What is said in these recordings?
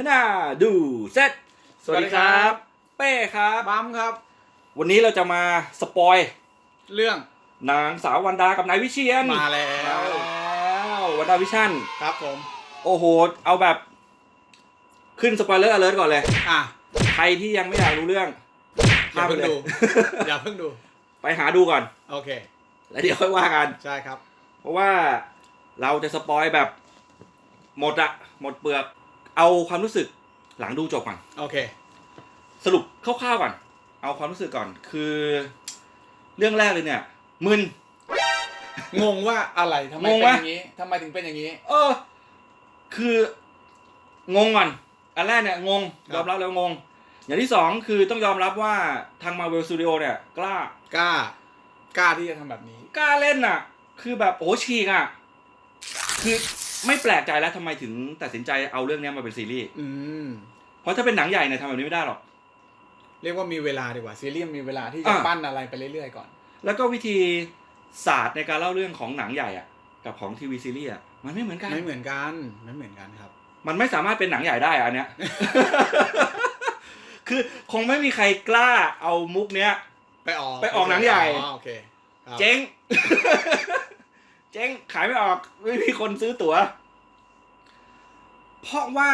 ฮนาดูเซตสวัสดีครับ เป้ครับ บัมครับ วันนี้เราจะมาสปอยเรื่องนางสาววันดากับนายวิเชียนมาแล้วแล้ววันดาวิชั่น ครับผม โอ้โห เอาแบบ ขึ้นสปอยเลอร์อเลิร์ก่อนเลย อะ ใครที่ยังไม่อยากรู้เรื่องอย่าเพิ่งข้มไปลดู อย่าเพิ่งดู ไปหาดูก่อน โอเค แล้วเดี๋ยวค่อยว่ากัน ใช่ครับ เพราะว่าเราจะสปอยแบบหมดอะหมดเปลือก เอาความรู้สึกหลังดูจบก่อน โอเค สรุปคร่าวๆก่อน เอาความรู้สึกก่อน คือ เรื่องแรกเลยเนี่ย มึน งงว่าอะไรทำไมงงเป็นวะ อย่างนี้ทำไมถึงเป็นอย่างนี้ เออ คืองงก่อน อันแรกเนี่ยงง ครับ ยอมรับแล้วงง อย่างที่สองคือต้องยอมรับว่าทาง Marvel Studio เนี่ย กล้า กล้ากล้าที่จะทำแบบนี้ กล้าเล่นอะ คือแบบโอ้ฉีกอะ คือ ไม่แปลกใจแล้วทำไมถึงตัดสินใจเอาเรื่องเนี้ยมาเป็นซีรีส์อืม เพราะถ้าเป็นหนังใหญ่เนี่ยทำแบบนี้ไม่ได้หรอก เรียกว่ามีเวลาดีกว่าซีรีส์มีเวลาที่จะอะ ปั้นอะไรไปเรื่อยๆก่อน แล้วก็วิธีศาสตร์ในการเล่าเรื่องของหนังใหญ่อะกับของทีวีซีรีส์อะมันไม่เหมือนกัน ไม่เหมือนกันไม่เหมือนกันครับ มันไม่สามารถเป็นหนังใหญ่ได้อะอันเนี้ย คือคงไม่มีใครกล้าเอามุกเนี้ย ไปออกไปออกหนังใหญ่ อ๋อโอเคครับเจ๊ง เจ๊งขายไม่ออกไม่มีคนซื้อตั๋ว เพราะว่า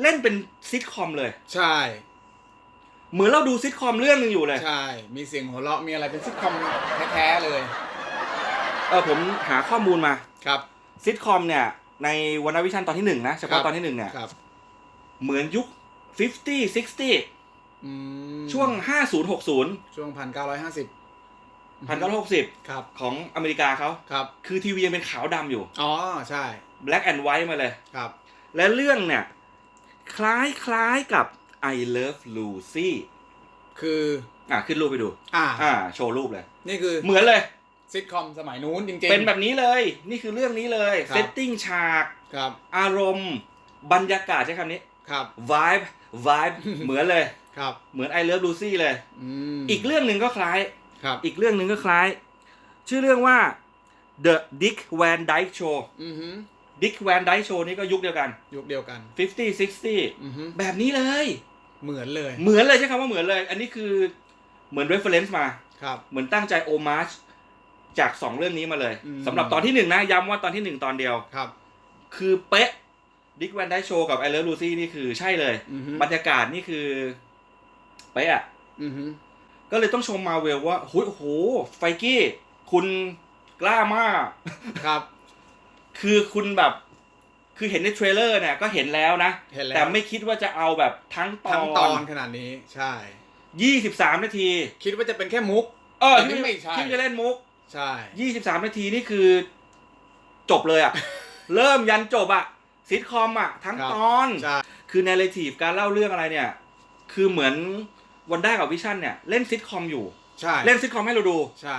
เล่นเป็นซิทคอมเลย ใช่ เหมือนเราดูซิทคอมเรื่องหนึงอยู่เลย ใช่ มีเสียงหัวเราะมีอะไรเป็นซิทคอมแท้ๆเลย เออผมหาข้อมูลมาครับ ซิทคอมเนี่ย ในวันวิชั่นตอนที่หนึ่งนะเฉครัพาะบตอนที่หนึ่งเนี่ย ครับเหมือนยุค 50 60 อืมช่วง 50 60 ช่วงพันเก้าร้อยห้าสิบ 1960ครับ ของอเมริกาเขาครับ คือทีวียังเป็นขาวดำอยู่ อ๋อ ใช่ black and white มาเลย ครับ และเรื่องเนี่ย คล้ายคล้ายกับ I Love Lucy คือ อะ ขึ้นรูปไปดู อ่า อ่า โชว์รูปเลย นี่คือเหมือนเลย ซิทคอมสมัยนู้นจริงๆ เป็นแบบนี้เลย นี่คือเรื่องนี้เลยครับ เซตติ้งฉาก ครับ อารมณ์ บรรยากาศใช้คำนี้ ครับ vibe vibe เหมือนเลย ครับ เหมือน I Love Lucy เลย อืมอีกเรื่องหนึ่งก็คล้าย ครับอีกเรื่องหนึ่งก็คล้าย ชื่อเรื่องว่า The Dick Van Dyke Show อือฮึ Dick Van Dyke Show นี่ก็ยุคเดียวกัน ยุคเดียวกัน 50 60อือฮึแบบนี้เลย เหมือนเลยเหมือนเลยใช้คำว่าเหมือนเลย อันนี้คือเหมือน reference มา ครับ เหมือนตั้งใจโอมาจจากสองเรื่องนี้มาเลยอืม สำหรับตอนที่หนึ่งนะย้ำว่าตอนที่หนึ่งตอนเดียว ครับ คือเป๊ะดิกแวนได้โชว์กับไอเลอร์ลูซี่นี่คือใช่เลย อือฮึบรรยากาศนี่คือ เป๊ะอะ อือฮึ ก็เลยต้องชมมาเวลว่าโอ้โห ไฟกี้ คุณกล้ามาก ครับ คือคุณแบบ คือเห็นในเทรลเลอร์เนี่ย ก็เห็นแล้วนะ เห็นแล้ว แต่ไม่คิดว่าจะเอาแบบทั้งตทั้งตออนนขนาดนี้ ใช่ ยี่สิบสามนาที คิดว่าจะเป็นแค่มุก เออแต่นี่ที่ไม่ใช่ที่จะเล่นมุก ใช่ยี่สิบสามนาทีนี่คือ จบเลยอะเริ่มยันจบอะซิทคอมอะทั้งครับตอนใช่คือ n น r ร t ทีฟการเล่าเรื่องอะไรเนี่ย คือเหมือน วันด้ากับวิชั่นเนี่ยเล่นซิทคอมอยู่ ใช่เล่นซิทคอมให้เราดู ใช่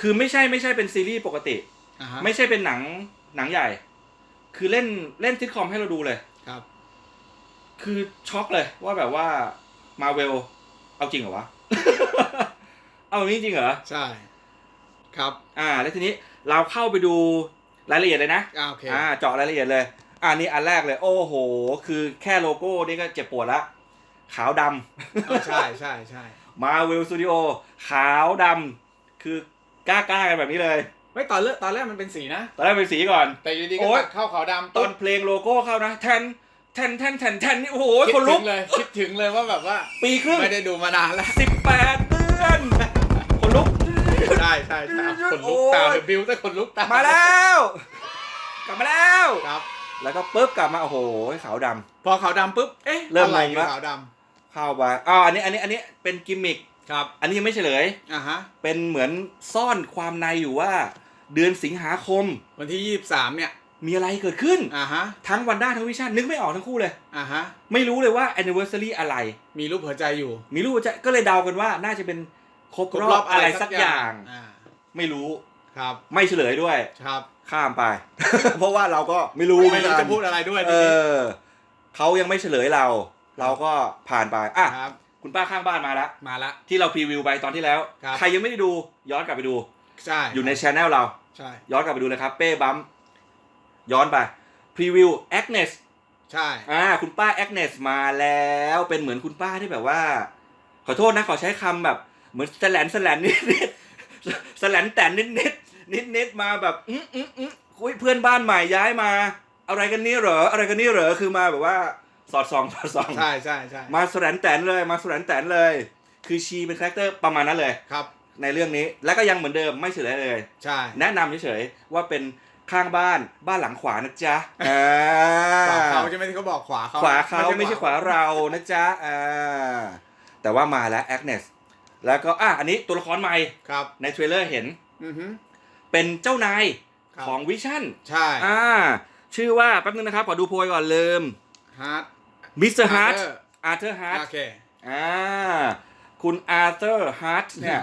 คือไม่ใช่ไม่ใช่เป็นซีรีส์ปกติ อ่าฮะไม่ใช่เป็นหนังหนังใหญ่ คือเล่นเล่นซิทคอมให้เราดูเลย ครับ คือช็อกเลยว่าแบบว่ามาเวลเอาจริงเหรอวะ เอาอย่างนี้จริงเหรอ ใช่ ครับอ่า แล้วทีนี้เราเข้าไปดูรายละเอียดเลยนะ อ่าโอเค อ่าเจาะรายละเอียดเลย อ่านี่อันแรกเลย โอ้โห คือแค่โลโก้นี่ก็เจ็บปวดละ ขาวดำเออใช่ใช่ใช่มาเวลสตูดิโอขาวดำคือกล้ากล้าๆกันแบบนี้เลยไม่ตอนเลือกตอนแรกมันเป็นสีนะ ตอนแรกเป็นสีก่อน แต่อยู่ดีโอ๊ก็ยตัดเข้าขาวดำตอนเพลงโลโก้เข้านะแทนแทนแทนแทนแทนนี่โอ้โหคิดคนลุถึกงเลย คิดถึงเลยว่าแบบว่า ปีครึ่ง ไม่ได้ดูมานานแล้วสิบแปดเดือนคนลุก ใช่ใช่ใช่คนลุกโอ้ยตามเดบิวต์แต่คนลุกตามมาแล้ว กลับมาแล้วครับ แล้วก็ปุ๊บกลับมาโอ้โหขาวดำ พอขาวดำปุ๊บ เอ๊ะเริ่มอะไรงงละ ขาวดเข้าไปอ้าวอันนี้อันนี้อันนี้เป็นกิมมิคำครับ อันนี้ยังไม่เฉลย อ่าฮะ เป็นเหมือนซ่อนความในอยู่ว่า เดือนสิงหาคมวันที่ยี่สิบสามเนี่ย มีอะไรเกิดขึ้น อ่าฮะ ทั้งวันด้าทั้งวิชั่นนึกไม่ออกทั้งคู่เลย อ่าฮะ ไม่รู้เลยว่า anniversary อะไร มีรูปหัวใจอยู่ มีรูปจะก็เลยเดากันว่าน่าจะเป็นครบรอบอะไรสักอย่างอ่า ไม่รู้ครับ ไม่เฉลยด้วย ครับ ข้ามไป เพราะว่าเราก็ไม่รู้ไม่รู้เหอนกัจะนพูดอะไรด้วยเอทีนี้อ เขายังไม่เฉลยเรา เราก็ผ่านไปอะครับ คุณป้าข้างบ้านมาแล้ว มาละ ที่เราพรีวิวไปตอนที่แล้ว ครับ ใครยังไม่ได้ดูย้อนกลับไปดู ใช่อยู่ในช anel เรา ใช่ย้อนกลับไปดูเลยครับ เป้บัมย้อนไปพรีวิวแอคเนสใช่ อ่าคุณป้าแอกเนสมาแล้วเป็นเหมือนคุณป้าที่แบบว่า ขอโทษนะขอใช้คำแบบ เหมือนแสลนแสลนนิดนิดแสลนแต่นิดนิดนิดนิดมาแบบอืมอืมอืมคุยเพื่อนบ้านใหม่ย้ายมา อะไรกันนี่เหรอ อะไรกันนี่เหรอ คือมาแบบว่าสอดส่องสอดส่อง ใช่ใช่ใช่มาแสลนแตนเลย มาแสลนแตนเลย คือชีเป็นคาแรคเตอร์ประมาณนั้นเลย ครับ ในเรื่องนี้ แล้วก็ยังเหมือนเดิมไม่เฉลยเลย ใช่ แนะนำเฉยๆว่าเป็นข้างบ้านบ้านหลังขวานะจ๊ะอ่าขวาเขาใช่ไหมที่เขาบอกขวาเขาขวาเขาไม่ใช่ขวาเรานะจ๊ะอ่าแต่ว่ามาแล้วแอกเนส แล้วก็อะอันนี้ตัวละครใหม่ ครับ ในเทรลเลอร์เห็น อือฮึเป็นเจ้านายครับ ของวิชั่น ใช่ อ่า ชื่อว่าแป๊บนึงนะครับขอดูโพยก่อนลืมฮาร์ดมิสเตอร์ฮาร์เทอาร์เธอร์ฮาร์ทโอเคอ่าคุณอาร์เธอร์ฮาร์ทเนี่ย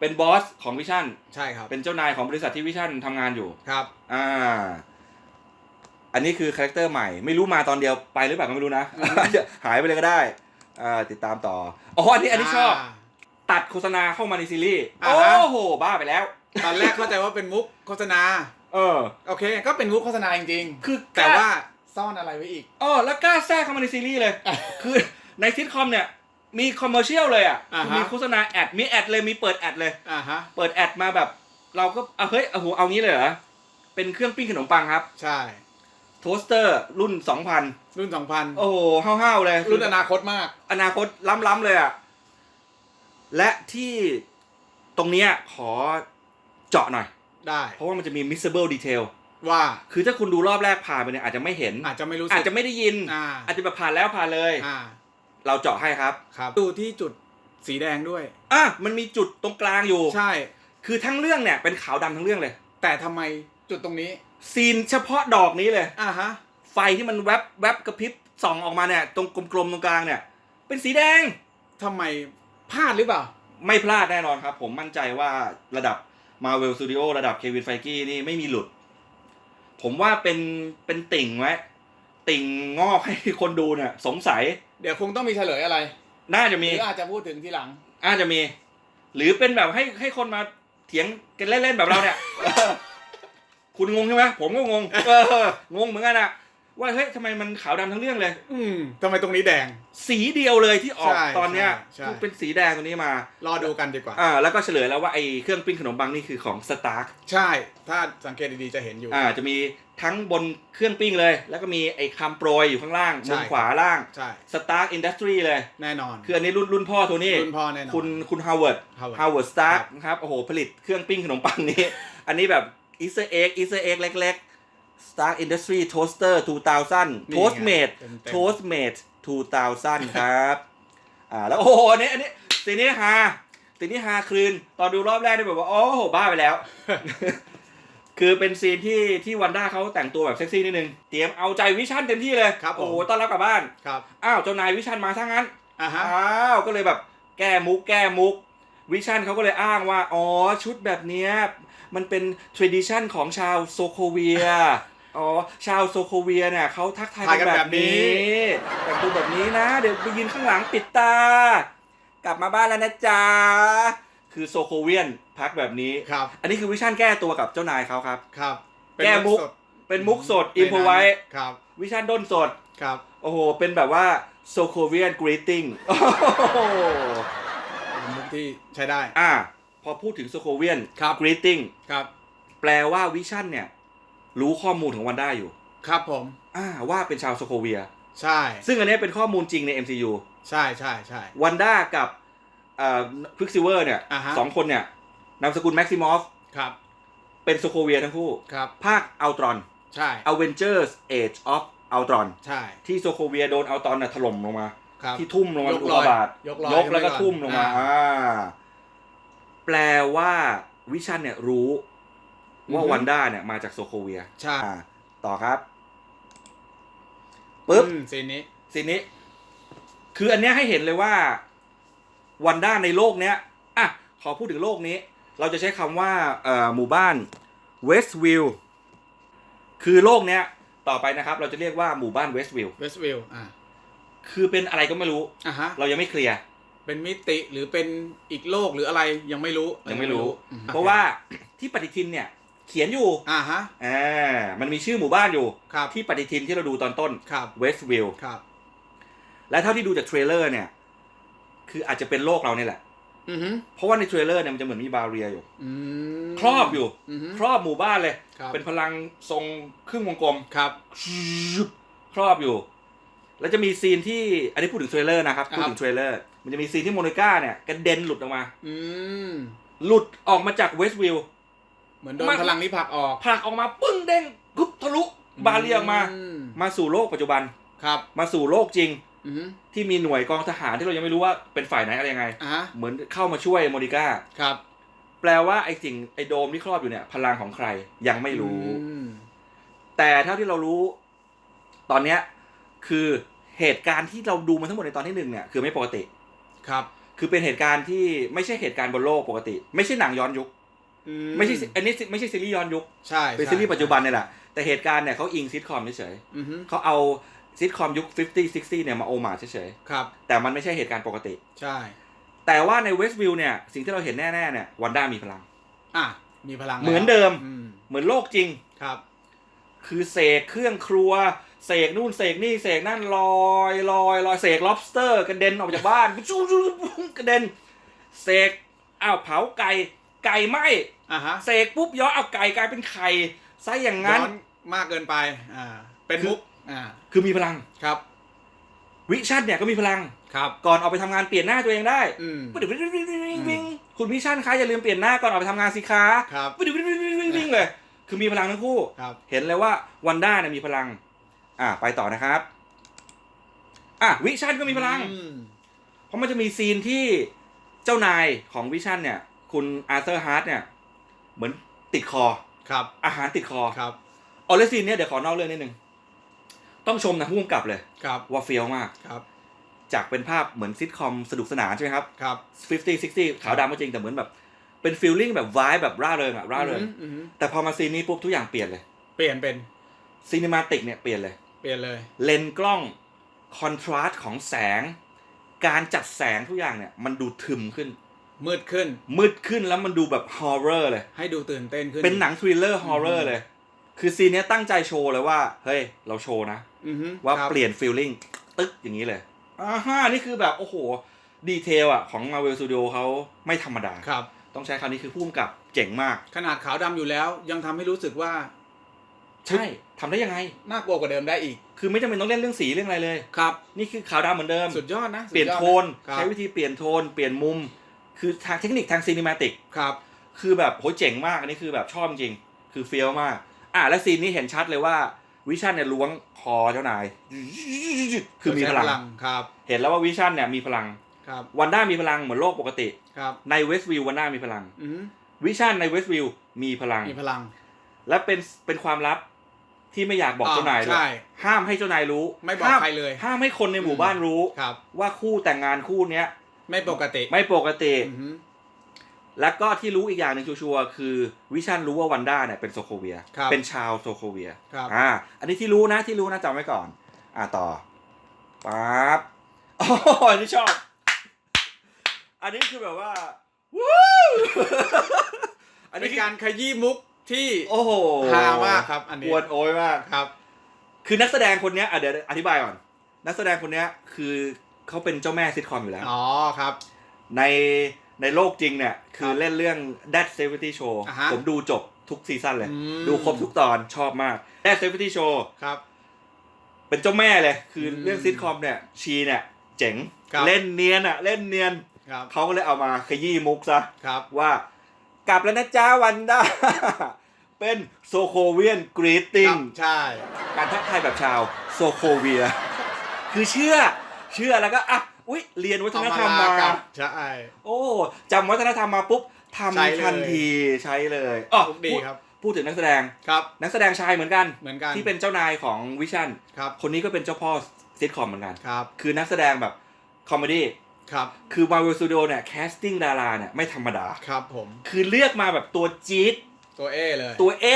เป็นบอสของวิชั่นใช่ครับ เป็นเจ้านายของบริษัทที่วิชั่นทำงานอยู่ครับ อ่า อันนี้คือคาแรคเตอร์ใหม่ ไม่รู้มาตอนเดียวไปหรือเปล่าก็ไม่รู้นะอาจจะหายไปเลยก็ได้อ่าติดตามต่ออ๋ออันนี้อันนี้ชอบ ตัดโฆษณาเข้ามาในซีรีส์อ่าโอ้ฮะโหบ้าไปแล้ว ตอนแรกเข้าใจว่าเป็นมุกโฆษณา เออ โอเค ก็เป็นมุกโฆษณาจริงคือๆแต่ว่าซ่อนอะไรไว้อีกอ๋อแล้วกล้าแทรกเข้ามาในซีรีส์เลย คือในซิทคอมเนี่ยมีคอมเมอร์เชียลเลยอะอ่าฮะมีโฆษณาแอดมีแอดเลยมีเปิดแอดเลยอ่าฮะเปิดแอดมาแบบ เราก็เอาเฮ้ยเอาโหเอางี้เลยเหรอเป็นเครื่องปิ้งขนมปังครับ ใช่โทสเตอร์รุ่น2,000รุ่น2000โอ้โหห้าวๆเลย รุ่นอนาคตมาก อนาคตล้ำๆเลยอะและที่ตรงเนี้ยขอเจาะหน่อย ได้ เพราะว่ามันจะมี missable detail ว่า คือถ้าคุณดูรอบแรกผ่านไปเนี่ยอาจจะไม่เห็น อาจจะไม่รู้สึกอาจจะไม่ได้ยิน อ่าอาจจะแบบผ่านแล้วผ่านเลย อ่าเราเจาะให้ครับ ครับ ดูที่จุดสีแดงด้วย อะมันมีจุดตรงกลางอยู่ ใช่ คือทั้งเรื่องเนี่ยเป็นขาวดำทั้งเรื่องเลย แต่ทำไมจุดตรงนี้ ซีนเฉพาะดอกนี้เลย อ่าฮะ ไฟที่มันแวบแวบกระพริบส่องออกมาเนี่ยตรงกลมๆตรงกลางเนี่ย เป็นสีแดง ทำไมพลาดหรือเปล่า ไม่พลาดแน่นอนครับ ผมมั่นใจว่าระดับ Marvel Studio ระดับเควินไฟกี้นี่ไม่มีหลุด ผมว่าเป็นเป็นติ่งไว้ติ่งงอกให้คนดูเนี่ยสงสัย เดี๋ยวคงต้องมีเฉลยอะไร น่าจะหมีรืออาจจะพูดถึงทีหลัง อาจจะมี หรือเป็นแบบให้ให้คนมาเถียงกันเล่นๆแบบเราเนี่ย คุณงงใช่ไหมผมก็งง เอองงเหมือนกันอะ ว่าเฮ้ยทำไมมันขาวดำทั้งเรื่องเลย อืมทำไมตรงนี้แดง สีเดียวเลยที่ออกใช่ตอนเนี้ยใช่ใช่คือเป็นสีแดงตัวนี้มารอดูกันดีกว่า อ่าแล้วก็เฉลยแล้วว่าไอ้เครื่องปิ้งขนมปังนี่คือของสตาร์ ใช่ ถ้าสังเกตดีๆจะเห็นอยู่ อ่าจะมีทั้งบนเครื่องปิ้งเลย แล้วก็มีไอ้คำโปรยอยู่ข้างล่างใช่ มุมขวาล่างใช่ Stark Industry เลย แน่นอน คืออันนี้รุ่นรุ่นพ่อโทนี่รุ่นพ่อแน่นอน คุณคุณฮาวเวิร์ด Howard ฮาวเวิร์ดสตาร์ครับ นะครับโอ้โห ผลิตเครื่องปิ้งขนมปังนี้ อันนี้แบบอีสเตอร์เอ็กอีสเตอร์เอ็กเล็กๆ Stark Industry Toaster 2000นี่ไง Toastmate เต็มๆ Toastmate 2000 ครับอ่าแล้วโอ้โหอันนี้อันนี้สีนี้ฮาสีนี้ฮาคลืน ตอนดูรอบแรกนี่แบบว่าโอ้โหบ้าไปแล้ว คือเป็นซีนที่ที่วันด้าเขาแต่งตัวแบบเซ็กซี่นิดนึง เตรียมเอาใจวิชั่นเต็มที่เลยครับผมโอ้โหต้อนรับกลับบ้าน ครับอ้าวเจ้านายวิชั่นมาทั้งนั้น อ่าฮะ อ้าวก็เลยแบบแก้มุกแก้มุก วิชั่นเขาก็เลยอ้างว่า อ๋อชุดแบบเนี้ย มันเป็น tradition ของชาวโซโคเวียอ๋อชาวโซโคเวียเนี่ยเขาทักทายทายกักันนแบแบบบนี้นี้แต่งตัวแบบนี้นะ เดี๋ยวไปยืนข้างหลังปิดตา กลับมาบ้านแล้วนะจ๊ะคือโซโคเวียนพักแบบนี้ครับอันนี้คือวิชั่นแก้ตัวกับเจ้านายเขาครับครับแก้มุกสดเป็นมุกสดอินพไว้ครับ วิชั่นด้นสดครับโอ้โหเป็นแบบว่าโซโคเวียนกรีตติ้งโอ้โหเป็นมุกที่ใช้ได้อ่า พอพูดถึงโซโคเวียนครับ กรีตติ้งครับ แปลว่าวิชั่นเนี่ย รู้ข้อมูลของวันด้าอยู่ ครับผม อ่าว่าเป็นชาวโซโคเวีย ใช่ ซึ่งอันนี้เป็นข้อมูลจริงใน MCU ใช่ใช่ใช่ วันด้ากับเอ่อควิกซิเวอร์เนี่ยอ่าฮะ สองคนเนี่ยนามสกุลแม็กซิมอฟครับ เป็นโซโคเวียทั้งคู่ ครับ ภาคอัลตรอน ใช่ Avengers Age of Ultron ใช่ ที่โซโคเวียโดนอัลตรอนน่ะถล่มลงมา ครับ ที่ทุ่มลงมายกอุลกอยกาบาตยกลอยยกแล้วก็ขึ้นไปก่อนทุ่มลงมาอ่า อ่า แปลว่าวิชันเนี่ยรู้ว่าอือฮึวันด้าเนี่ยมาจากโซโคเวียใช่อ่าต่อครับปึ๊บอืมซีนนี้สิ่นี้ คืออันเนี้ยให้เห็นเลยว่าวันด้าในโลกเนี้ยอะขอพูดถึงโลกนี้ เราจะใช้คำว่าเอ่อหมู่บ้านเวสต์วิลคือโลกเนี้ย ต่อไปนะครับ เราจะเรียกว่าหมู่บ้านเวสต์วิลเวสต์วิลอ่าคือเป็นอะไรก็ไม่รู้ อะฮะ เรายังไม่เคลียร์ เป็นมิติหรือเป็นอีกโลกหรืออะไรยังไม่รู้ยังไม่รู้อืมเพราะว่าที่ปฏิทินเนี่ย เขียนอยู่อ่าฮะอ่ามันมีชื่อหมู่บ้านอยู่ครับที่ปฏิทินที่เราดูตอนต้นครับเวสต์วิลครับและเท่าที่ดูจากเทรลเลอร์เนี่ย คืออาจจะเป็นโลกเราเนี่ยแหละอือฮึเพราะว่าในเทรลเลอร์เนี่ยมันจะเหมือนมีบาเรียอยู่อืมครอบอยู่อือฮึครอบหมู่บ้านเลยครับเป็นพลังทรงครึ่งวงกลมครับ ครอบอยู่ แล้วจะมีซีนที่อันนี้พูดถึงเทรลเลอร์นะครับครับพูดถึงเทรลเลอร์มันจะมีซีนที่โมนิก้าเนี่ยกระเด็นหลุดออกมา อืมหลุดออกมาจากเวสต์วิลเหมือนโดนมันพลังนี้ผลักออกผลักออกมาปึ้งเด้งกุ๊บทะลุบาเรียออกมาอืมมาสู่โลกปัจจุบันครับ มาสู่โลกจริงอือฮึที่มีหน่วยกองทหารที่เรายังไม่รู้ว่าเป็นฝ่ายไหนอะไรยังไงอ่าฮะเหมือนเข้ามาช่วยโมนิก้าครับ แปลว่าไอ้สิ่งไอ้โดมที่ครอบอยู่เนี่ย พลังของใครยังไม่รู้อืมแต่เท่าที่เรารู้ ตอนเนี้ย คือเหตุการณ์ที่เราดูมาทั้งหมดในตอนที่หนึ่งเนี่ยคือไม่ปกติ ครับ คือเป็นเหตุการณ์ที่ไม่ใช่เหตุการณ์บนโลกปกติ ไม่ใช่หนังย้อนยุค อืไม่ใช่อันนี้ไม่ใช่ซีรีส์ย้อนยุค ใช่เป็นใช่ซีรีส์ปัจจุบันเนี่ยแหละ แต่เหตุการณ์เนี่ยเขาอิงซิทคอมเฉยอือฮึๆเขาเอาซิทคอมยุค 50 60 เนี่ยมาโอมาเฉยครับ ๆแต่มันไม่ใช่เหตุการณ์ปกติ ใช่ แต่ว่าในเวสต์วิลเนี่ยสิ่งที่เราเห็นแน่ๆเนี่ยวันด้ามีพลัง อะ มีพลังเหมือนแล้วเดิม อืมเหมือนโลกจริง ครับ คือเสกเครื่องครัว เสกนู่นเสกนี่เสกนั่นลอยลอยลอยเสก lobster กระเด็นออกจากบ้านชูชูกระเด็นเสกอ้าวเผาไก่ไก่ไหมอ่าฮะเสกปุ๊บย้อนเอาไก่กลายเป็นไข่ซะอย่างนั้นย้อนมากเกินไปอ่าเป็นคือมุกอ่าคือมีพลังครับ วิชั่นเนี่ยก็มีพลังครับ ก่อนออกไปทำงานเปลี่ยนหน้าตัวเองได้อืมวิ่งวิ่งวิ่งวิ่งวิ่งวิ่งคุณวิชั่นคะอย่าลืมเปลี่ยนหน้าก่อนออกไปทำงานสิคะครับวิ่งวิ่งวิ่งวิ่งวิ่งวิ่งเลย คือมีพลังทั้งคู่ครับเห็นเลยว่าวันด้าเนี่ยมีพลัง อะไปต่อนะครับ อะวิชั่นก็มีพลังอืมเพราะมันจะมีซีนที่เจ้านายของวิชั่นเนี่ย คุณอาร์เธอร์ฮาร์ดเนี่ย เหมือนติดคอ ครับ อาหารติดคอครับออเลซีนเนี่ยเดี๋ยวขอนอกเรื่องนิดนึง ต้องชมนะผู้กำกับเลย ครับ ว่าเฟี้ยวมาก ครับ จากเป็นภาพเหมือนซิทคอมสนุกสนานใช่ไหมครับ ครับ50 60 ขาวดำก็จริงแต่เหมือนแบบ เป็นฟีลลิ่งแบบวายแบบร่าเริงอะร่าเริงอือฮึอือฮึแต่พอมาซีนนี้ปุ๊บทุกอย่างเปลี่ยนเลย เปลี่ยนเป็นซีนิมาติกเนี่ยเปลี่ยนเลยเป ลี่ยนเลย เลนส์กล้องคอนทราสต์ของแสง การจัดแสงทุกอย่างเนี่ย มันดูทึมขึ้น มืดขึ้น มืดขึ้นแล้วมันดูแบบฮอร์เรอร์เลย ให้ดูตื่นเต้นขึ้น เป็นหนังทริลเลอร์ฮอร์เรอร์เลย คือซีนเนี้ยตั้งใจโชว์เลยว่า เฮ้ย เราโชว์นะอือฮึว่าครับ เปลี่ยนฟีลลิ่งตึ๊กอย่างนี้เลยอ่าฮะนี่คือแบบ โอ้โห ดีเทลอะของ Marvel Studio เขาไม่ธรรมดา ครับ ต้องใช้คำนี้คือพุ่มกับเจ๋งมาก ขนาดขาวดำอยู่แล้วยังทำให้รู้สึกว่า ใช่ทำได้ยังไง น่ากลัวกว่าเดิมได้อีก คือไม่จำเป็นต้องเล่นเรื่องสีเรื่องอะไรเลยครับ นี่คือขาวดำเหมือนเดิม สุดยอดนะสุดเปลี่ยนอดะโทนครับใช้วิธีเปลี่ยนโทน เปลี่ยนมุม คือทางเทคนิคทางซีนิมาติกครับ คือแบบโหเจ๋งมากอันนี้คือแบบชอบจริง คือเฟี้ยวมาก อะและซีนนี้เห็นชัดเลยว่าวิชั่นเนี่ยล้วงคอเจ้านาย คือมีพลังใช้ครับ เห็นแล้วว่าวิชั่นเนี่ยมีพลังครับวันด้ามีพลังเหมือนโลกปกติครับในเวสต์วิววันด้ามีพลังอือฮึวิชั่นในเวสต์วิวมีพลังมีพลัง และเป็นเป็นความลับ ที่ไม่อยากบอกอ่าเจ้านายเลยใช่ ห้ามให้เจ้านายรู้ไม่บอกห้าใครเลย ห้ามให้คนในหมู่บ้านรู้ ครับ ว่าคู่แต่งงานคู่เนี้ยไม่ปกติไม่ปกติ อือฮึแล้วก็ที่รู้อีกอย่างหนึ่งชัวร์ๆคือวิชันรู้ว่าวันด้าเนี่ยเป็นโซโคเวีย ครับเป็นชาวโซโคเวียครับ อ่า อันนี้ที่รู้นะที่รู้นะจำไว้ก่อน อ่าต่อปั๊บโอ้โหอันนี้ชอบ อันนี้คือแบบว่า วู้ อันเป็นี้นคือการขยี้มุก ที่โอ้โหฮามากครับ อันนี้กวนโอยมากครับ คือนักแสดงคนเนี้ยอะเดี๋ยวอธิบายก่อน นักแสดงคนเนี้ยคือเขาเป็นเจ้าแม่ซิทคอมอยู่แล้ว อ๋อครับ ในในโลกจริงเนี่ย คือครับเล่นเรื่อง That 70 Show อ่าฮะผมดูจบทุกซีซั่นเลยอืมดูครบทุกตอนชอบมาก That 70 Show ครับ เป็นเจ้าแม่เลย คืออมเรื่องซิทคอมเนี่ย ชีเนี่ย เจ๋งครับเล่นเนียนอะเล่นเนียนครับเขาก็เลยเอามาขยี้มุกซะครับว่า กลับแล้วนะจ้าวันด้า เป็นโซโคเวียนกรีตติ้คงรับใช่ การทักทายแบบชาวโซโคเวีย คือเชื่อเชื่อแล้วก็อะอุ๊ย เรียนวัฒเอานมาธรรมลามากับใช่โอ้จำวัฒนธรรมมาปุ๊บทใช้เลยำทันทีใช้เลยอ๋อมุกดีพูดครับพูดถึงนักแสดงครับ นักแสดงชายเหมือนกันเหมือนกันที่เป็นเจ้านายของวิชั่นครับคนนี้ก็เป็นเจ้าพ่อซิทคอมเหมือนกันครับคือนักแสดงแบบคอมเมดี้ ครับคือ Marvel Studio เนี่ยแคสติ้งดาราเนี่ยไม่ธรรมดา ครับผมคือเลือกมาแบบตัวจี๊ดตัวเอเลย ตัวเอ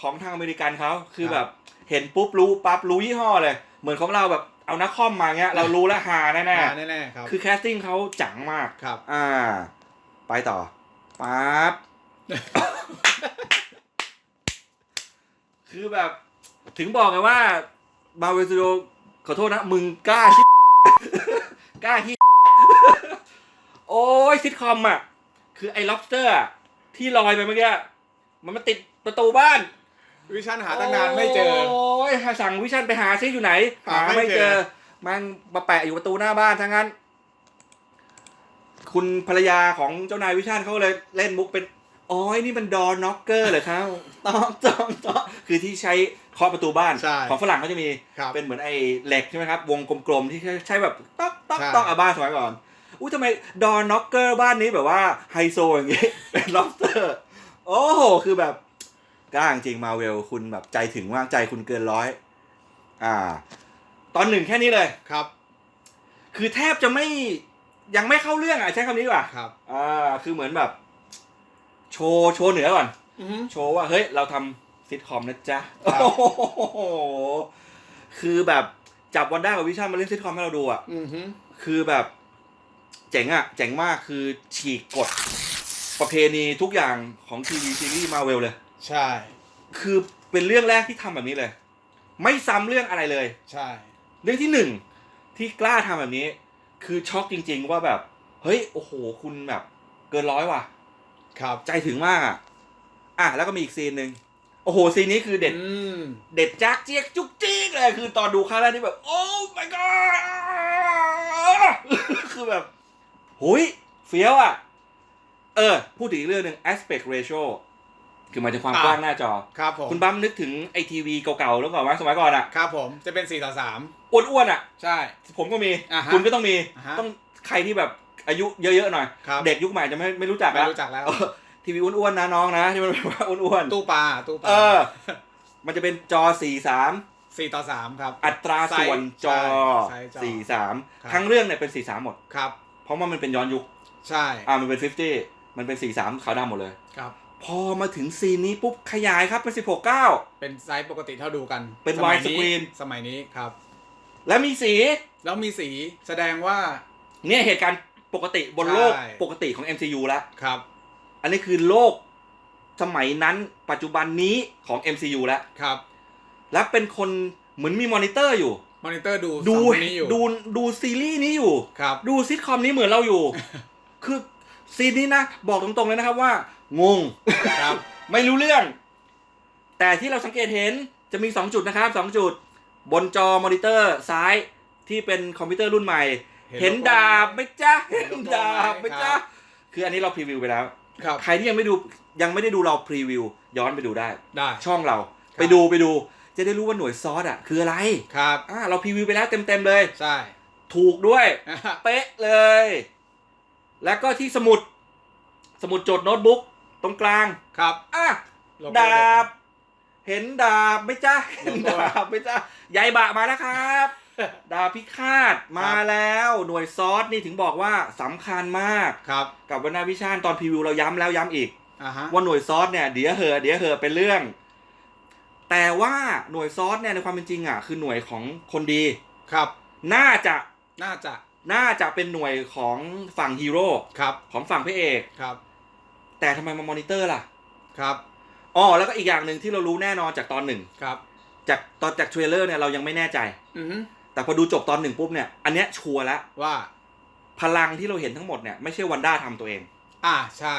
ของทางอเมริกันเขาคือครับ แบบเห็นปุ๊บรู้ปั๊บรู้ยี่ห้อเลย เหมือนของเราแบบเอานักคอมมาเงี้ยเรารู้แล้วฮาแน่มาแน่ๆครับๆคือแคสติ้งเขาจังมาก ครับ อ่า ไปต่อปั๊บ คือแบบ ถึงบอกไงว่ามาเวลสตูดิโอขอโทษนะ มึงกล้าที่ กล้าที่โอ้ ยซิทคอมอะ คือไอ้ lobster อะที่ลอยไปเมื่อกี้มันมาติดประตูบ้านวิชั่นหาตั้งนานไม่เจอ โอ้ยสั่งวิชันไปหาซิอยู่ไหน หาไม่เจอ มันมาแปะอยู่ประตูหน้าบ้านทั้งนั้น คุณภรรยาของเจ้านายวิชันเขาเลยเล่นมุกเป็นอ๋อนี่มันดอร์น็อกเกอร์เหรอครับต้องต้องต้องคือที่ใช้เคาะประตูบ้านใช่ของฝรั่งเขาจะมีครับเป็นเหมือนไอ้เหล็กใช่ไหมครับ วงกลมๆที่ใช้แบบต๊อกต๊อกใช่ต๊อกอาบ้านสมัยก่อน อู้ทำไมดอร์น็อกเกอร์บ้านนี้แบบว่าไฮโซอย่างงี้ เป็นล็อบสเตอร์ โอ้โห คือแบบกล้าจริงมาเวลคุณแบบใจถึงมากใจคุณเกินร้อย อ่า ตอนหนึ่งแค่นี้เลยครับ คือแทบจะไม่ยังไม่เข้าเรื่องอะใช้คำนี้ดีกว่าครับอ่าคือเหมือนแบบ โชว์โชว์เหนือก่อนอือฮึโชว์ว่าเฮ้ยเราทำซิทคอมนะจ๊ะครับโอ้โหคือแบบจับวันด้ากับวิชามาเล่นซิทคอมให้เราดูอะอือฮึคือแบบ เจ๋งอะเจ๋งมากคือฉีกกฎประเพณีทุกอย่างของทีวีซีรีส์มาเวลเลย ใช่ คือเป็นเรื่องแรกที่ทำแบบนี้เลย ไม่ซ้ำเรื่องอะไรเลย ใช่ เรื่องที่หนึ่งที่กล้าทำแบบนี้ คือช็อกจริง ๆ ว่าแบบ เฮ้ย โอ้โห คุณแบบ เกินร้อยว่ะ ครับใจถึงมากอะ อะ แล้วก็มีอีกซีนหนึ่งโอ้โห ซีนนี้คือเด็ด อืมเด็ดจักเจี๊ยกจุกจิ๊กเลย คือตอนดูครั้งแรกนี่แบบ โอ้ my god คือแบบ หุยเฟี้ยวอะ เออ พูดถึงอีกเรื่องหนึ่ง aspect ratio คือหมายถึงความอะกว้างหน้าจอ ครับผม คุณบัมนึกถึงไอทีวีเก่าๆแล้วก่อนว่าสมัยก่อนอะ ครับผม จะเป็น4ต่ออ้วนๆอะ3ใช่ ผมก็มีอ่าฮะคุณก็ต้องมีอ่าฮะต้องใครที่แบบอายุเยอะๆหน่อยครับเด็กยุคใหม่จะไม่ไม่รู้จักไม่แล้วรู้จักแล้วเออทีวีอ้วนๆนะน้องนะที่มันแบบว่าอ้วนตู้ปลา ตู้ปๆลา เออ มันจะเป็นจอ43 4ต่อ3ครับ อัตราส่วนจอไซส์จอ43ครับทั้งเรื่องเนี่ยเป็น43หมด ครับ เพราะว่ามันเป็นย้อนยุค ใช่ อ่ามันเป็น50มันเป็น43ขาวดำหมดเลยครับ พอมาถึงซีนนี้ปุ๊บขยายครับเป็น16 9เป็นไซส์ปกติเท่าดูกันเป็นสมัย wide screen สมัยนี้ครับ และมีสี แล้วมีสีแสดงว่า เนี่ยเหตุการณ์ปกติบนโลกใช่ปกติของ MCU แล้วครับ อันนี้คือโลกสมัยนั้นปัจจุบันนี้ของ MCU แล้วครับ และเป็นคนเหมือนมีมอนิเตอร์อยู่ มอนิเตอร์ดูดูสองคนนี้อยู่ดูดูซีรีส์นี้อยู่ ครับ ดูซิทคอมนี้เหมือนเราอยู่ คือซีนนี้นะ บอกตรงๆเลยนะครับว่า งง ครับ ไม่รู้เรื่อง แต่ที่เราสังเกตเห็นจะมี 2 จุดนะครับ2จุด บนจอมอนิเตอร์ซ้ายที่เป็นคอมพิวเตอร์รุ่นใหม่ เห็นดาบไหมจ๊ะเห็เห็นนโลโก้ดาบไหมจ๊ะครับคืออันนี้เราพรีวิวไปแล้ว ครับ ใครที่ยังไม่ดูยังไม่ได้ดูเราพรีวิวย้อนไปดูได้ ได้ ช่องเราครับไปดูไปดู จะได้รู้ว่าหน่วยซอสอะคืออะไรครับอ่าเราพรีวิวไปแล้วเต็มๆเลย ใช่ ถูกด้วย เป๊ะเลย แล้วก็ที่สมุด สมุดจดโน้ตบุ๊กตรงกลางครับอะโลโก้ดาบ เห็นดาบไหม่จ้าเห็นดาบไหม่จ้ายายบะมาแล้วครับ ดาบพิฆาตมาแล้วหน่วยซอสนี่ถึงบอกว่าสำคัญมากครับ กับวันนาวิชาญตอนพรีวิวเราย้ำแล้วย้ำอีกอ่าฮะว่าหน่วยซอสเนี่ยเดี๋ยวเหอะเดี๋ยวเหอะเป็นเรื่อง แต่ว่าหน่วยซอสเนี่ยในความเป็นจริงอะคือหน่วยของคนดี ครับ น่าจะน่าจะน่าจะเป็นหน่วยของฝั่งฮีโร่ครับของฝั่งพระเอกครับ แต่ทำไมมามอนิเตอร์ล่ะครับอ๋อแล้วก็อีกอย่างหนึ่งที่เรารู้แน่นอนจากตอนหนึ่งครับ จากตอนจากเทรลเลอร์เนี่ยเรายังไม่แน่ใจอือฮึแต่พอดูจบตอนหนึ่งปุ๊บเนี่ยอันเนี้ยชัวร์แล้วว่า พลังที่เราเห็นทั้งหมดเนี่ยไม่ใช่วันด้าทำตัวเอง อ่าใช่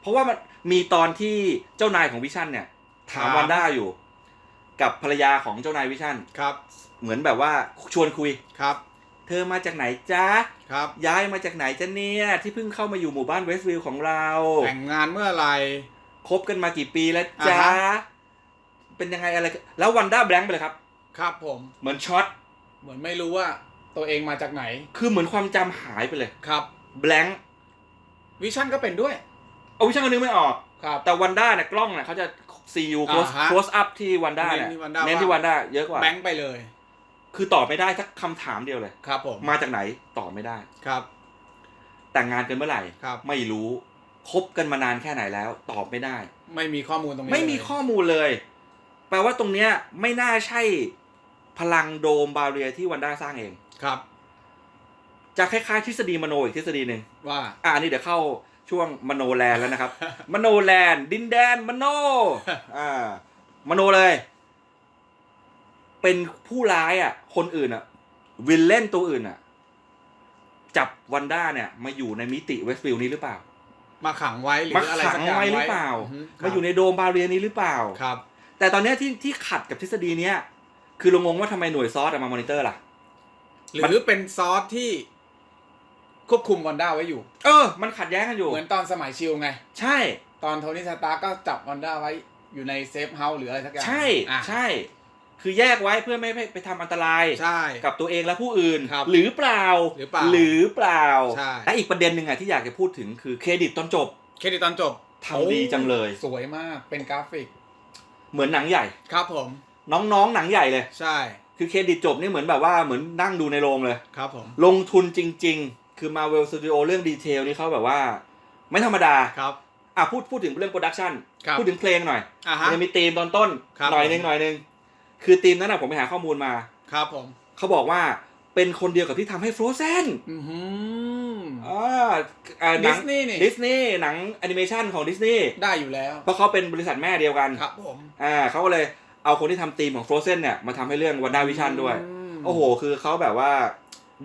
เพราะว่ามันมีตอนที่เจ้านายของวิชั่นเนี่ย ถามครับวันด้าอยู่ กับภรรยาของเจ้านายวิชั่นครับ เหมือนแบบว่าชวนคุยครับ เธอมาจากไหนจ๊ะครับ ย้ายมาจากไหนจ๊ะเนี่ย ที่เพิ่งเข้ามาอยู่หมู่บ้านเวสต์วิลล์ของเราแต่งงานเมื่อไหรคบกันมากี่ปีแล้วจ๊ะ อ่าฮะ เป็นยังไงอะไร แล้ววันด้าแบงค์ไปเลยครับ ครับผม เหมือนช็อต เหมือนไม่รู้ว่าตัวเองมาจากไหนคือเหมือนความจำหายไปเลย ครับ แบงค์วิชั่นก็เป็นด้วยเอาวิชั่นก็นึกไม่ออก ครับแต่วันด้าเนี่ยกล้องเนี่ยเขาจะ CU close อ่าฮะ close up ที่วันด้าเนี่ยเน้นที่ Wanda เน้นที่วันด้าเยอะกว่า แบงค์ไปเลยคือตอบไม่ได้สักคำถามเดียวเลย ครับผมมาจากไหนตอบไม่ได้ ครับแต่งงานกันเมื่อไหร่ ครับ ไม่รู้คบกันมานานแค่ไหนแล้ว ตอบไม่ได้ ไม่มีข้อมูลตรงนี้ไม่มีเลยข้อมูลเลย แปลว่าตรงเนี้ยไม่น่าใช่พลังโดมบาเรียที่วันด้าสร้างเอง ครับ จะคล้ายๆทฤษฎีมโนอีกทฤษฎีหนึ่งว่าอ่านี่เดี๋ยวเข้า ช่วงมโนแลนด์แล้วนะครับ มโนแลนด์ดินแดนมโนอ่ามโนเลย เป็นผู้ร้ายอะ คนอื่นอะ วิลเล่นตัวอื่นอะ จับวันด้าเนี่ย มาอยู่ในมิติเวสต์ฟิลด์นี้หรือเปล่า มาขังไว้หรือมาอะไรขัสังกอย่างไว้หรือเปล่าฮึมาอยู่ในโดมบาเรียนี้หรือเปล่าครับ แต่ตอนเนี้ยที่ที่ขัดกับทฤษฎีเนี้ยคือเรางงว่าทำไมหน่วยซอสอะมามอนิเตอร์ล่ะ หรือเป็นซอสที่ ควบคุมวันด้าไว้อยู่ เออ มันขัดแย้งกันอยู่ เหมือนตอนสมัยชิลไง ใช่ ตอนโทนี่สตาร์ก็จับวันด้าไว้อยู่ในเซฟเฮาส์หรืออะไรสักอย่างใช่อะใช่ คือแยกไว้เพื่อไม่ให้ไปทำอันตราย ใช่ กับตัวเองและผู้อื่นครับหรือเปล่า หรือเปล่าหรือเปล่าใช่และอีกประเด็นหนึ่งอะที่อยากจะพูดถึงคือเครดิตตอนจบ เครดิตตอนจบทำดีจังเลย สวยมากเป็นกราฟิก เหมือนหนังใหญ่ ครับผม น้องๆหนังใหญ่เลย ใช่ คือเครดิตจบนี่เหมือนแบบว่าเหมือนนั่งดูในโรงเลย ครับผม ลงทุนจริง ๆ คือ Marvel Studio เรื่องดีเทลนี่เขาแบบว่า ไม่ธรรมดาครับ อะพูดพูดถึงเรื่องโปรดักชันครับพูดถึงเพลงหน่อยอะมัฮะนจะมีธีมตอนต้นครับหน่อยหนึงผม หน่อยหนึงคือธีมนั้นนะผมไปหาข้อมูลมา ครับผม เขาบอกว่าเป็นคนเดียวกับที่ทำให้ Frozen อือหืออ่าอ่าหดินังสนีย์นี่ดิสนีย์หนังแอนิเมชันของดิสนีย์ได้อยู่แล้ว เพราะเขาเป็นบริษัทแม่เดียวกันครับผมอ่าเขาก็เลยเอาคนที่ทำธีมของ Frozen เนี่ยมาทำให้เรื่องวันด้าวิชั่นด้วยมโอ้โห คือเขาแบบว่า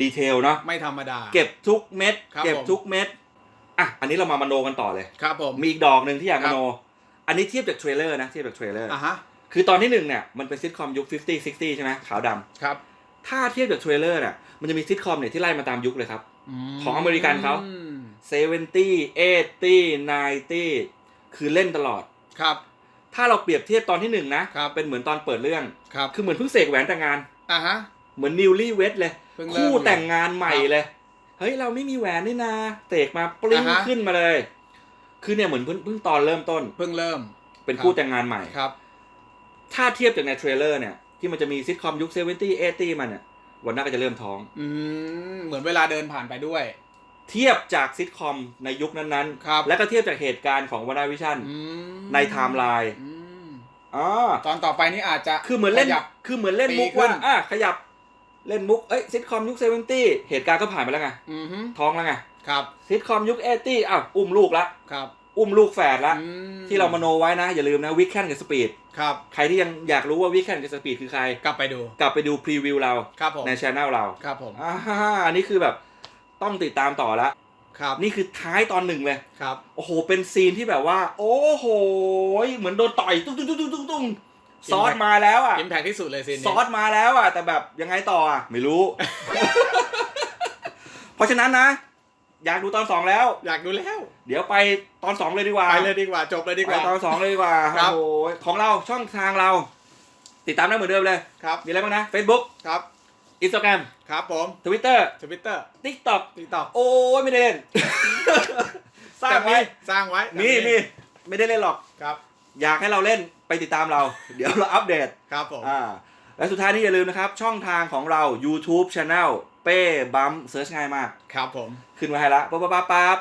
ดีเทลเนาะไม่ธรรมดา เก็บทุกเม็ด ครับเก็บผม ทุกเม็ดอะอันนี้เรามามโนกันต่อเลย ครับผม มีอีกดอกหนึ่งที่อยากครัมาบโน อันนี้เทียบจากเทรลเลอร์นะเทียบจากเทรลเลอร์อะฮะคือตอนที่หนึ่งเนี่ยมันเป็นซิทคอมยุค 50 60 ใช่ไหมขาวดำครับถ้าเทียบจากเทรลเลอร์น่ะมันจะมีซิทคอมเนี่ยที่ไล่มาตามยุคเลยครับ ของอเมริกันเขาอืม70 80 90 คือเล่นตลอด ครับ ถ้าเราเปรียบเทียบตอนที่หนึ่งนะครับ เป็นเหมือนตอนเปิดเรื่อง ครับคือเหมือนเพิ่งเสกแหวนแต่งงาน อะฮะ เหมือนนิวลี่เวดเลย เพิ่งเริ่ม คู่แต่งงานใหม่ครับเลย เฮ้ย เราไม่มีแหวนนี่นาเตกมาปลิ้งอ่าฮะ ขึ้นมาเลย คือเนี่ยเหมือนเพิ่งเพิ่งตอนเริ่มต้น เพิ่งเริ่ม เป็นครับคู่แต่งงานใหม่ ครับ ถ้าเทียบจากในเทรลเลอร์เนี่ย ที่มันจะมีซิทคอมยุค70 80มันเนี่ยวันหน้าก็จะเริ่มท้อง อืมเหมือนเวลาเดินผ่านไปด้วย เทียบจากซิทคอมในยุคนั้นครับ ๆ และก็เทียบจากเหตุการณ์ของวันนาวิชั่นอืมในไทม์ไลน์อืมอ๋อ ตอนต่อไปนี่อาจจะ คือเหมือนเล่น ขยับคือเหมือนเล่นมุกปีขึ้ว่านอะขยับ เล่นมุก เอ้ยซิทคอมยุค70เหตุการณ์ก็ผ่านไปแล้วไงอือฮึท้องแล้วไงครับซิทคอมยุค80อ้าวอุ้มลูกละครับ อุ้มลูกแฝดละอืมที่เรามโนไว้นะ อย่าลืมนะวิกแคนกับสปีดครับ ใครที่ยังอยากรู้ว่าวิกแคนกับสปีดคือใคร กลับไปดูกลับไปดูพรีวิวเราครับผมในช anel เราครับผมอ่าอันนี้คือแบบต้องติดตามต่อละครับนี่คือท้ายตอนหนึ่งเลย ครับ โอ้โห เป็นซีนที่แบบว่า โอ้โห เหมือนโดนต่อยตุ้งตุ้งตุ้งตุ้งตุ้งตุ้ง ซอสมาแล้วอะอิมแพคที่สุดเลยซีนนี้ซอสมาแล้วอะแต่แบบยังไงต่ออะไม่รู้ เพราะฉะนั้นนะ อยากดูตอนสองแล้ว อยากดูแล้ว เดี๋ยวไปตอนสองเลยดีกว่าไปเลยดีกว่า จบเลยดีกไปว่าตอนสองเลยดีกว่าครับโอ้โหของเราช่องทางเรา ติดตามได้เหมือนเดิมเลยครับมีอะไรบ้างนะ Facebook ครับ Instagram ครับผม Twitter ทวิตเตอร์ TikTok ติ๊กต็อกโอ้ยไม่ได้เล่น สร้างไว้ สร้างไว้ มีมีไม่ได้เล่นหรอกครับ อยากให้เราเล่นไปติดตามเรา เดี๋ยวเราอัปเดตครับผมอ่าและสุดท้ายนี้อย่าลืมนะครับ ช่องทางของเรา YouTube Channel เป้บัมเซิร์ชง่ายมาก ครับผม ขึ้นมาให้ละปั๊บปั๊บปั๊บปั๊บ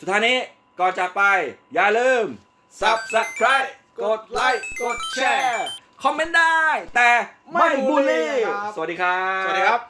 สุดท้ายนี้ก่อนจากไป อย่าลืม Subscribe กดไลค์กดแชร์ คอมเมนต์ได้ แต่ไม่บูลลี่ สวัสดีครับ สวัสดีครับ